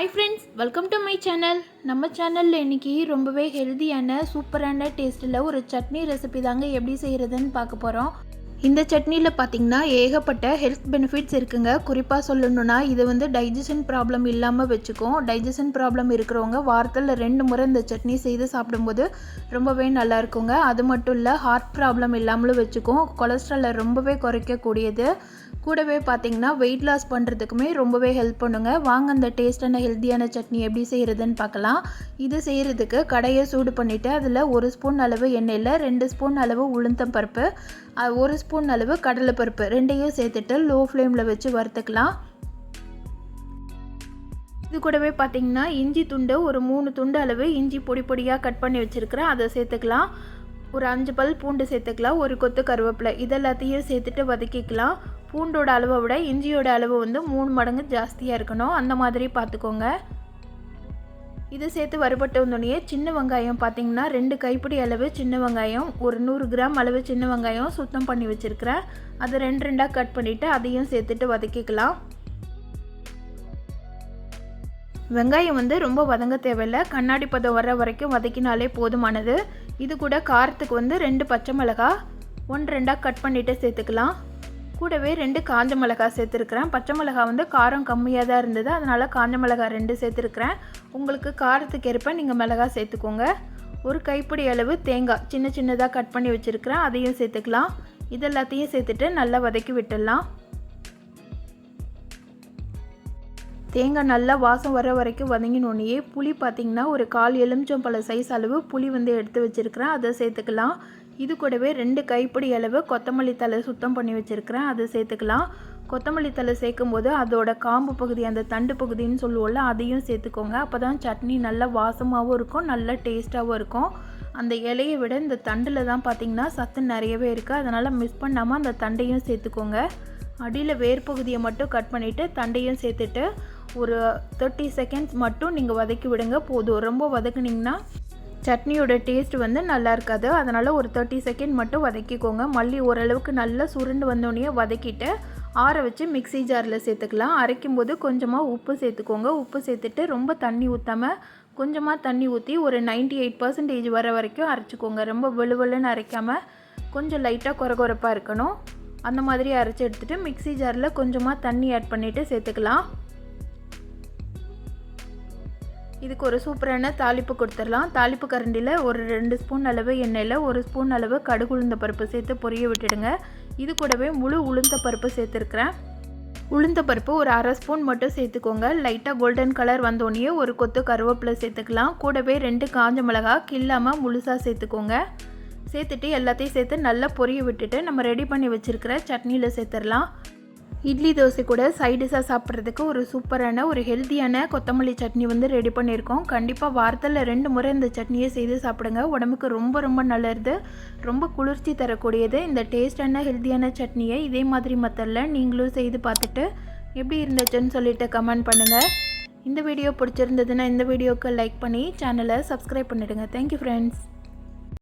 Hi friends welcome to my channel நம்ம சேனலில் இன்றைக்கி ரொம்பவே ஹெல்தியான சூப்பரான டேஸ்ட்டில் ஒரு சட்னி ரெசிபி தாங்க எப்படி செய்கிறதுன்னு பார்க்க போகிறோம் இந்த சட்னியில் பார்த்தீங்கன்னா ஏகப்பட்ட ஹெல்த் பெனிஃபிட்ஸ் இருக்குங்க. குறிப்பாக சொல்லணுன்னா இது வந்து டைஜஷன் ப்ராப்ளம் இல்லாமல் வச்சுக்கும். டைஜஷன் ப்ராப்ளம் இருக்கிறவங்க வாரத்தில் ரெண்டு முறை இந்த சட்னி செய்து சாப்பிடும்போது ரொம்பவே நல்லா இருக்குங்க. அது மட்டும் இல்லை ஹார்ட் ப்ராப்ளம் இல்லாமலும் வச்சுக்கும். கொலஸ்ட்ராலை ரொம்பவே குறைக்கக்கூடியது. கூடவே பார்த்திங்கன்னா வெயிட் லாஸ் பண்ணுறதுக்குமே ரொம்பவே ஹெல்ப் பண்ணுங்க. வாங்க அந்த டேஸ்டான ஹெல்த்தியான சட்னி எப்படி செய்கிறதுன்னு பார்க்கலாம் இது செய்கிறதுக்கு கடையை சூடு பண்ணிவிட்டு அதில் ஒரு ஸ்பூன் அளவு எண்ணெயில் ரெண்டு ஸ்பூன் அளவு உளுந்தம் பருப்பு ஒரு ஸ்பூன் அளவு கடலைப்பருப்பு ரெண்டையும் சேர்த்துட்டு லோ ஃப்ளேமில் வச்சு வறுத்துக்கலாம். இது கூடவே பார்த்தீங்கன்னா இஞ்சி துண்டு ஒரு மூணு துண்டு அளவு இஞ்சி பொடி பொடியாக கட் பண்ணி வச்சுருக்கிறேன். அதை சேர்த்துக்கலாம். ஒரு அஞ்சு பல் பூண்டு சேர்த்துக்கலாம். ஒரு கொத்து கருவேப்பிலை இதெல்லாத்தையும் சேர்த்துட்டு வதக்கிக்கலாம். பூண்டோட அளவை விட இஞ்சியோட அளவு வந்து மூணு மடங்கு ஜாஸ்தியாக இருக்கணும். அந்த மாதிரி பார்த்துக்கோங்க. இது சேர்த்து வறுபட்டு சின்ன வெங்காயம் பார்த்தீங்கன்னா ரெண்டு கைப்பிடி அளவு சின்ன வெங்காயம் ஒரு நூறு கிராம் அளவு சின்ன வெங்காயம் சுத்தம் பண்ணி வச்சுருக்கிறேன். அதை ரெண்டு ரெண்டாக கட் பண்ணிவிட்டு அதையும் சேர்த்துட்டு வதக்கிக்கலாம். வெங்காயம் வந்து ரொம்ப வதங்க தேவையில்லை. கண்ணாடி பதம் வர வரைக்கும் வதக்கினாலே போதுமானது. இது கூட காரத்துக்கு வந்து ரெண்டு பச்சை மிளகா ஒன்று ரெண்டாக கட் பண்ணிவிட்டு சேர்த்துக்கலாம். கூடவே ரெண்டு காஞ்ச மிளகா சேர்த்துருக்குறேன். பச்சை மிளகா வந்து காரம் கம்மியாக தான் இருந்தது. அதனால் காஞ்ச மிளகா ரெண்டு சேர்த்துருக்குறேன். உங்களுக்கு காரத்துக்கு ஏற்ப நீங்கள் மிளகா சேர்த்துக்கோங்க. ஒரு கைப்பிடி அளவு தேங்காய் சின்ன சின்னதாக கட் பண்ணி வச்சுருக்கிறேன். அதையும் சேர்த்துக்கலாம். இது எல்லாத்தையும் சேர்த்துட்டு நல்லா வதக்கி விட்டுடலாம். தேங்காய் நல்லா வாசம் வர வரைக்கும் வதங்கினோடனே புளி பார்த்திங்கன்னா ஒரு கால் எலுமிச்சம்பழ சைஸ் அளவு புளி வந்து எடுத்து வச்சுருக்கிறேன். அதை சேர்த்துக்கலாம். இது கூடவே ரெண்டு கைப்பிடி அளவு கொத்தமல்லி தலை சுத்தம் பண்ணி வச்சுருக்கிறேன். அதை சேர்த்துக்கலாம். கொத்தமல்லி தலை சேர்க்கும் போது அதோட காம்பு பகுதி அந்த தண்டு பகுதின்னு சொல்லுவோம்ல அதையும் சேர்த்துக்கோங்க. அப்போ தான் சட்னி நல்லா வாசமாகவும் இருக்கும் நல்ல டேஸ்ட்டாகவும் இருக்கும். அந்த இலையை விட இந்த தண்டில் தான் பார்த்திங்கன்னா சத்து நிறையவே இருக்குது அதனால் மிஸ் பண்ணாமல் அந்த தண்டையும் சேர்த்துக்கோங்க. அடியில் வேர் பகுதியை மட்டும் கட் பண்ணிவிட்டு தண்டையும் சேர்த்துட்டு ஒரு தேர்ட்டி செகண்ட்ஸ் மட்டும் நீங்கள் வதக்கி விடுங்க. போதும். ரொம்ப வதக்குனிங்கன்னா சட்னியோட டேஸ்ட் வந்து நல்லா இருக்காது. அதனால் ஒரு தேர்ட்டி செகண்ட் மட்டும் வதக்கிக்கோங்க. மல்லி ஓரளவுக்கு நல்லா சுருண்டு வந்தோடனே வதக்கிட்டு ஆற வச்சு மிக்ஸி ஜாரில் சேர்த்துக்கலாம். அரைக்கும் போது கொஞ்சமாக உப்பு சேர்த்துக்கோங்க. உப்பு சேர்த்துட்டு ரொம்ப தண்ணி ஊற்றாமல் கொஞ்சமாக தண்ணி ஊற்றி ஒரு 98% எயிட் பர்சன்டேஜ் வர வரைக்கும் அரைச்சிக்கோங்க. ரொம்ப வெளுவெளுன்னு அரைக்காமல் கொஞ்சம் லைட்டாக குறகுறப்பாக இருக்கணும். அந்த மாதிரி அரைச்சி எடுத்துகிட்டு மிக்ஸி ஜாரில் கொஞ்சமாக தண்ணி ஆட் பண்ணிவிட்டு சேர்த்துக்கலாம். இதுக்கு ஒரு சூப்பரான தாளிப்பு கொடுத்துடலாம். தாளிப்பு கரண்டியில் ஒரு ரெண்டு ஸ்பூன் அளவு எண்ணெயில் ஒரு ஸ்பூன் அளவு கடுகு உளுந்த பருப்பு சேர்த்து பொரிய விட்டுடுங்க. இது கூடவே முழு உளுந்த பருப்பு சேர்த்துருக்குறேன். உளுந்த பருப்பு ஒரு அரை ஸ்பூன் மட்டும் சேர்த்துக்கோங்க. லைட்டாக கோல்டன் கலர் வந்தோடனே ஒரு கொத்து கருவேப்பிலை சேர்த்துக்கலாம். கூடவே ரெண்டு காஞ்ச மிளகா கில்லாமல் முழுசாக சேர்த்துக்கோங்க. சேர்த்துட்டு எல்லாத்தையும் சேர்த்து நல்லா பொரிய விட்டுட்டு நம்ம ரெடி பண்ணி வச்சுருக்கிற சட்னியில் சேர்த்துடலாம். இட்லி தோசை கூட சைடிஷாக சாப்பிட்றதுக்கு ஒரு சூப்பரான ஒரு ஹெல்த்தியான கொத்தமல்லி சட்னி வந்து ரெடி பண்ணியிருக்கோம். கண்டிப்பாக வாரத்தில் ரெண்டு முறை இந்த சட்னியை செய்து சாப்பிடுங்க. உடம்புக்கு ரொம்ப ரொம்ப நல்லது. ரொம்ப குளிர்ச்சி தரக்கூடியது. இந்த டேஸ்டான ஹெல்த்தியான சட்னியை இதே மாதிரி மெத்தடில் நீங்களும் செய்து பார்த்துட்டு எப்படி இருந்துச்சுன்னு சொல்லிட்டு கமெண்ட் பண்ணுங்கள் இந்த வீடியோ பிடிச்சிருந்ததுன்னா இந்த வீடியோவுக்கு லைக் பண்ணி சேனலை சப்ஸ்கிரைப் பண்ணிவிடுங்க தேங்க்யூ ஃப்ரெண்ட்ஸ்